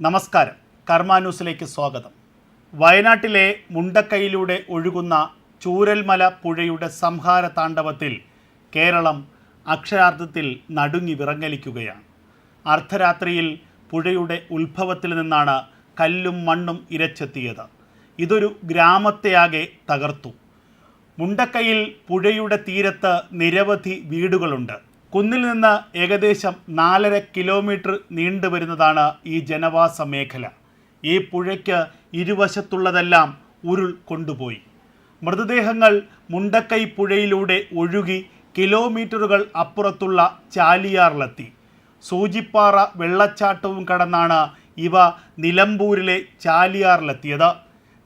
നമസ്കാരം. കർമ്മ ന്യൂസിലേക്ക് സ്വാഗതം. വയനാട്ടിലെ മുണ്ടക്കൈയിലൂടെ ഒഴുകുന്ന ചൂരൽമല പുഴയുടെ സംഹാര താണ്ഡവത്തിൽ കേരളം അക്ഷരാർത്ഥത്തിൽ നടുങ്ങി വിറങ്ങലിക്കുകയാണ്. അർദ്ധരാത്രിയിൽ പുഴയുടെ ഉത്ഭവത്തിൽ നിന്നാണ് കല്ലും മണ്ണും ഇരച്ചെത്തിയത്. ഇതൊരു ഗ്രാമത്തെയാകെ തകർത്തു. മുണ്ടക്കയിൽ പുഴയുടെ തീരത്ത് നിരവധി വീടുകളുണ്ട്. കുന്നിൽ നിന്ന് ഏകദേശം നാലര കിലോമീറ്റർ നീണ്ടുവരുന്നതാണ് ഈ ജനവാസ മേഖല. ഈ പുഴയ്ക്ക് ഇരുവശത്തുള്ളതെല്ലാം ഉരുൾ കൊണ്ടുപോയി. മൃതദേഹങ്ങൾ മുണ്ടക്കൈ പുഴയിലൂടെ ഒഴുകി കിലോമീറ്ററുകൾ അപ്പുറത്തുള്ള ചാലിയാറിലെത്തി. സൂചിപ്പാറ വെള്ളച്ചാട്ടവും കടന്നാണ് ഇവ നിലമ്പൂരിലെ ചാലിയാറിലെത്തിയത്.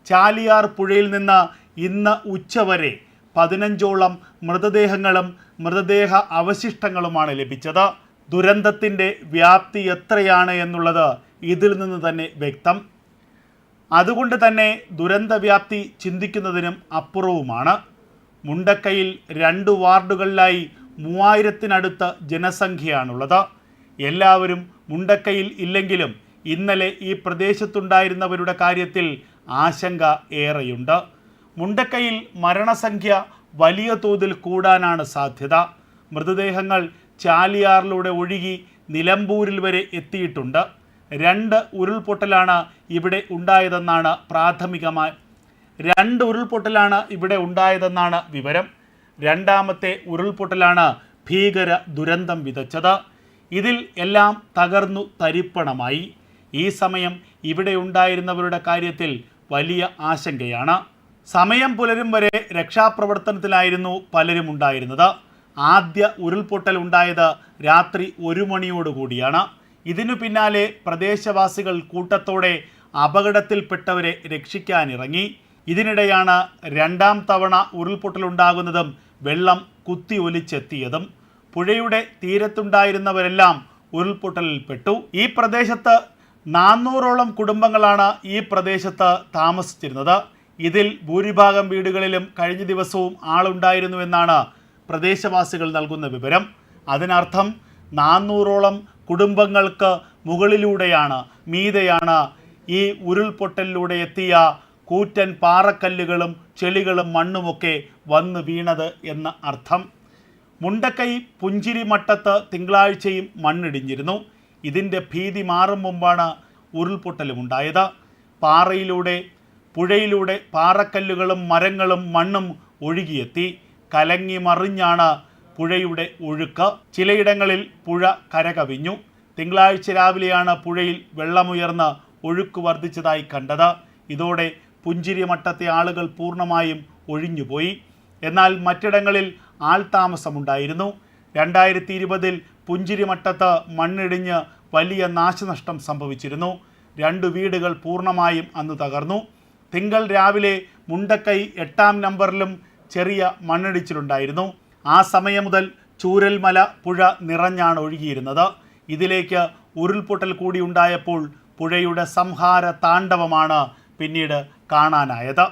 ചാലിയാർ പുഴയിൽ നിന്ന് ഇന്ന് ഉച്ചവരെ പതിനഞ്ചോളം മൃതദേഹങ്ങളും മൃതദേഹ അവശിഷ്ടങ്ങളുമാണ് ലഭിച്ചത്. ദുരന്തത്തിന്റെ വ്യാപ്തി എത്രയാണ് എന്നുള്ളത് ഇതിൽ നിന്ന് തന്നെ വ്യക്തം. അതുകൊണ്ട് തന്നെ ദുരന്തവ്യാപ്തി ചിന്തിക്കുന്നതിനും അപ്പുറവുമാണ്. മുണ്ടക്കയിൽ രണ്ട് വാർഡുകളിലായി മൂവായിരത്തിനടുത്ത് ജനസംഖ്യയാണുള്ളത്. എല്ലാവരും മുണ്ടക്കയിൽ ഇല്ലെങ്കിലും ഇന്നലെ ഈ പ്രദേശത്തുണ്ടായിരുന്നവരുടെ കാര്യത്തിൽ ആശങ്ക ഏറെയുണ്ട്. മുണ്ടക്കയിൽ മരണസംഖ്യ വലിയ തോതിൽ കൂടാനാണ് സാധ്യത. മൃതദേഹങ്ങൾ ചാലിയാറിലൂടെ ഒഴുകി നിലമ്പൂരിൽ വരെ എത്തിയിട്ടുണ്ട്. രണ്ട് ഉരുൾപൊട്ടലാണ് ഇവിടെ ഉണ്ടായതെന്നാണ് പ്രാഥമികമായി. രണ്ട് ഉരുൾപൊട്ടലാണ് ഇവിടെ ഉണ്ടായതെന്നാണ് വിവരം. രണ്ടാമത്തെ ഉരുൾപൊട്ടലാണ് ഭീകര ദുരന്തം വിതച്ചത്. ഇതിൽ എല്ലാം തകർന്നു തരിപ്പണമായി. ഈ സമയം ഇവിടെ ഉണ്ടായിരുന്നവരുടെ കാര്യത്തിൽ വലിയ ആശങ്കയാണ്. സമയം പുലരും വരെ രക്ഷാപ്രവർത്തനത്തിലായിരുന്നു പലരും ഉണ്ടായിരുന്നത്. ആദ്യ ഉരുൾപൊട്ടൽ ഉണ്ടായത് രാത്രി ഒരു മണിയോടുകൂടിയാണ് ഇതിനു പിന്നാലെ പ്രദേശവാസികൾ കൂട്ടത്തോടെ അപകടത്തിൽപ്പെട്ടവരെ രക്ഷിക്കാനിറങ്ങി. ഇതിനിടെയാണ് രണ്ടാം തവണ ഉരുൾപൊട്ടലുണ്ടാകുന്നതും വെള്ളം കുത്തി ഒലിച്ചെത്തിയതും. പുഴയുടെ തീരത്തുണ്ടായിരുന്നവരെല്ലാം ഉരുൾപൊട്ടലിൽപ്പെട്ടു ഈ പ്രദേശത്ത് നാനൂറോളം കുടുംബങ്ങളാണ് ഈ പ്രദേശത്ത് താമസിച്ചിരുന്നത്. ഇതിൽ ഭൂരിഭാഗം വീടുകളിലും കഴിഞ്ഞ ദിവസവും ആളുണ്ടായിരുന്നുവെന്നാണ് പ്രദേശവാസികൾ നൽകുന്ന വിവരം. അതിനർത്ഥം നാനൂറോളം കുടുംബങ്ങൾക്ക് മുകളിലൂടെയാണ് മീതെയാണ് ഈ ഉരുൾപൊട്ടലിലൂടെ എത്തിയ കൂറ്റൻ പാറക്കല്ലുകളും ചെളികളും മണ്ണുമൊക്കെ വന്ന് വീണത് എന്ന അർത്ഥം. മുണ്ടക്കൈ പുഞ്ചിരിമട്ടത്ത് തിങ്കളാഴ്ചയും മണ്ണിടിഞ്ഞിരുന്നു. ഇതിന്റെ ഭീതി മാറും മുമ്പാണ് ഉരുൾപൊട്ടലുമുണ്ടായത്. പാറയിലൂടെ പുഴയിലൂടെ പാറക്കല്ലുകളും മരങ്ങളും മണ്ണും ഒഴുകിയെത്തി. കലങ്ങി മറിഞ്ഞാണ് പുഴയുടെ ഒഴുക്ക്. ചിലയിടങ്ങളിൽ പുഴ കരകവിഞ്ഞു. തിങ്കളാഴ്ച രാവിലെയാണ് പുഴയിൽ വെള്ളമുയർന്ന് ഒഴുക്ക് വർദ്ധിച്ചതായി കണ്ടത്. ഇതോടെ പുഞ്ചിരിമട്ടത്തെ ആളുകൾ പൂർണമായും ഒഴിഞ്ഞുപോയി. എന്നാൽ മറ്റിടങ്ങളിൽ ആൾതാമസമുണ്ടായിരുന്നു. രണ്ടായിരത്തി ഇരുപതിൽ പുഞ്ചിരിമട്ടത്ത് മണ്ണിടിഞ്ഞ് വലിയ നാശനഷ്ടം സംഭവിച്ചിരുന്നു. രണ്ട് വീടുകൾ പൂർണമായും അന്ന് തകർന്നു. തിങ്കൾ രാവിലെ മുണ്ടക്കൈ എട്ടാം നമ്പറിലും ചെറിയ മണ്ണിടിച്ചിലുണ്ടായിരുന്നു. ആ സമയം മുതൽ ചൂരൽമല പുഴ നിറഞ്ഞാണ് ഒഴുകിയിരുന്നത്. ഇതിലേക്ക് ഉരുൾപൊട്ടൽ കൂടി ഉണ്ടായപ്പോൾ പുഴയുടെ സംഹാര താണ്ഡവമാണ് പിന്നീട് കാണാനായത്.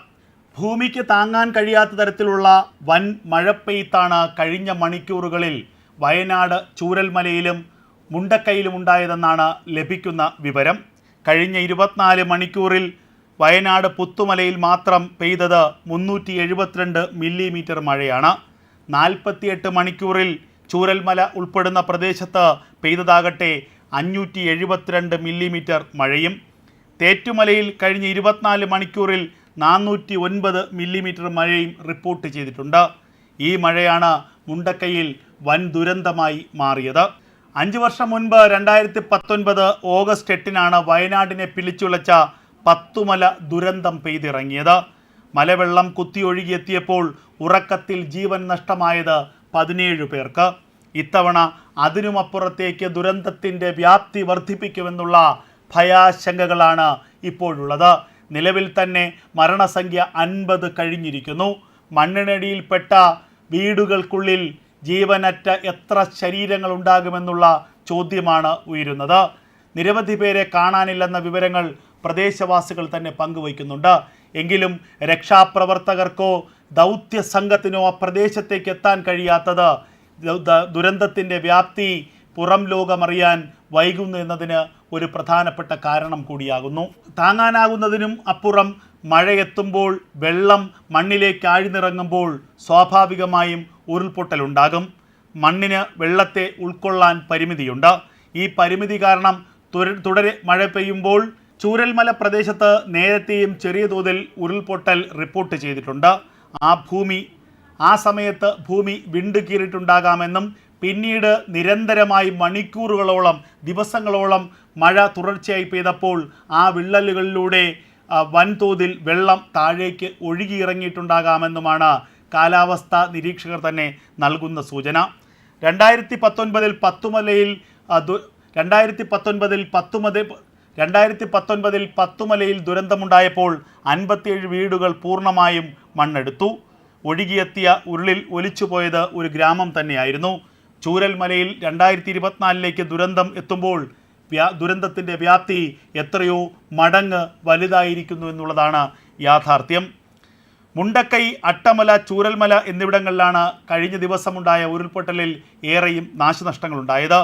ഭൂമിക്ക് താങ്ങാൻ കഴിയാത്ത തരത്തിലുള്ള വൻ മഴപ്പെയ്ത്താണ് കഴിഞ്ഞ മണിക്കൂറുകളിൽ വയനാട് ചൂരൽമലയിലും മുണ്ടക്കയിലും ഉണ്ടായതെന്നാണ് ലഭിക്കുന്ന വിവരം. കഴിഞ്ഞ ഇരുപത്തിനാല് മണിക്കൂറിൽ വയനാട് പുത്തുമലയിൽ മാത്രം പെയ്തത് മുന്നൂറ്റി എഴുപത്തിരണ്ട് മില്ലിമീറ്റർ മഴയാണ്. നാൽപ്പത്തിയെട്ട് മണിക്കൂറിൽ ചൂരൽമല ഉൾപ്പെടുന്ന പ്രദേശത്ത് പെയ്തതാകട്ടെ അഞ്ഞൂറ്റി എഴുപത്തിരണ്ട് മില്ലിമീറ്റർ മഴയും. തേറ്റുമലയിൽ കഴിഞ്ഞ ഇരുപത്തിനാല് മണിക്കൂറിൽ നാനൂറ്റി ഒൻപത് മില്ലിമീറ്റർ മഴയും റിപ്പോർട്ട് ചെയ്തിട്ടുണ്ട്. ഈ മഴയാണ് മുണ്ടക്കയിൽ വൻ ദുരന്തമായി മാറിയത്. അഞ്ച് വർഷം മുൻപ് രണ്ടായിരത്തി പത്തൊൻപത് ഓഗസ്റ്റ് എട്ടിനാണ് വയനാടിനെ പിടിച്ചുലച്ച പത്തുമല ദുരന്തം പെയ്തിറങ്ങിയത്. മലവെള്ളം കുത്തിയൊഴുകിയെത്തിയപ്പോൾ ഉറക്കത്തിൽ ജീവൻ നഷ്ടമായത് പതിനേഴ് പേർക്ക്. ഇത്തവണ അതിനുമപ്പുറത്തേക്ക് ദുരന്തത്തിന്റെ വ്യാപ്തി വർദ്ധിപ്പിക്കുമെന്നുള്ള ഭയാശങ്കകളാണ് ഇപ്പോഴുള്ളത്. നിലവിൽ തന്നെ മരണസംഖ്യ അൻപത് കഴിഞ്ഞിരിക്കുന്നു. മണ്ണിനടിയിൽപ്പെട്ട വീടുകൾക്കുള്ളിൽ ജീവനറ്റ എത്ര ശരീരങ്ങൾ ഉണ്ടാകുമെന്നുള്ള ചോദ്യമാണ് ഉയരുന്നത്. നിരവധി പേരെ കാണാനില്ലെന്ന വിവരങ്ങൾ പ്രദേശവാസികൾ തന്നെ പങ്കുവയ്ക്കുന്നുണ്ട്. എങ്കിലും രക്ഷാപ്രവർത്തകർക്കോ ദൗത്യ സംഘത്തിനോ ആ പ്രദേശത്തേക്ക് എത്താൻ കഴിയാത്തത് ദുരന്തത്തിന്റെ വ്യാപ്തി പുറം ലോകമറിയാൻ വൈകുന്നു എന്നതിന് ഒരു പ്രധാനപ്പെട്ട കാരണം കൂടിയാകുന്നു. താങ്ങാനാകുന്നതിനും അപ്പുറം മഴയെത്തുമ്പോൾ വെള്ളം മണ്ണിലേക്ക് ആഴ്ന്നിറങ്ങുമ്പോൾ സ്വാഭാവികമായും ഉരുൾപൊട്ടലുണ്ടാകും. മണ്ണിന് വെള്ളത്തെ ഉൾക്കൊള്ളാൻ പരിമിതിയുണ്ട്. ഈ പരിമിതി കാരണം തുടരെ മഴ പെയ്യുമ്പോൾ ചൂരൽമല പ്രദേശത്ത് നേരത്തെയും ചെറിയ തോതിൽ ഉരുൾപൊട്ടൽ റിപ്പോർട്ട് ചെയ്തിട്ടുണ്ട്. ആ ഭൂമി ആ സമയത്ത് ഭൂമി വിണ്ടുകീറിയിട്ടുണ്ടാകാമെന്നും പിന്നീട് നിരന്തരമായി മണിക്കൂറുകളോളം ദിവസങ്ങളോളം മഴ തുടർച്ചയായി പെയ്തപ്പോൾ ആ വിള്ളലുകളിലൂടെ വൻതോതിൽ വെള്ളം താഴേക്ക് ഒഴുകിയിറങ്ങിയിട്ടുണ്ടാകാമെന്നുമാണ് കാലാവസ്ഥ നിരീക്ഷകർ തന്നെ നൽകുന്ന സൂചന. രണ്ടായിരത്തി പത്തൊൻപതിൽ പത്തുമലയിൽ രണ്ടായിരത്തി പത്തൊൻപതിൽ പത്തുമത രണ്ടായിരത്തി പത്തൊൻപതിൽ പത്തുമലയിൽ ദുരന്തമുണ്ടായപ്പോൾ അൻപത്തിയേഴ് വീടുകൾ പൂർണമായും മണ്ണെടുത്തു. ഒഴുകിയെത്തിയ ഉരുളിൽ ഒലിച്ചുപോയത് ഒരു ഗ്രാമം തന്നെയായിരുന്നു. ചൂരൽമലയിൽ രണ്ടായിരത്തി ഇരുപത്തിനാലിലേക്ക് ദുരന്തം എത്തുമ്പോൾ വ്യാ ദുരന്തത്തിന്റെ വ്യാപ്തി എത്രയോ മടങ്ങ് വലുതായിരിക്കുന്നു എന്നുള്ളതാണ് യാഥാർത്ഥ്യം. മുണ്ടക്കൈ അട്ടമല ചൂരൽമല എന്നിവിടങ്ങളിലാണ് കഴിഞ്ഞ ദിവസമുണ്ടായ ഉരുൾപൊട്ടലിൽ ഏറെയും നാശനഷ്ടങ്ങളുണ്ടായത്.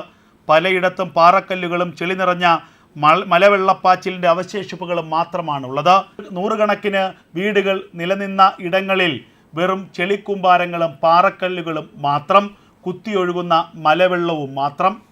പലയിടത്തും പാറക്കല്ലുകളും ചെളി നിറഞ്ഞ മലവെള്ളപ്പാച്ചിലിന്റെ അവശേഷിപ്പുകളും മാത്രമാണുള്ളത്. നൂറുകണക്കിന് വീടുകൾ നിലനിന്ന ഇടങ്ങളിൽ വെറും ചെളിക്കൂമ്പാരങ്ങളും പാറക്കല്ലുകളും മാത്രം കുത്തിയൊഴുകുന്ന മലവെള്ളവും മാത്രം.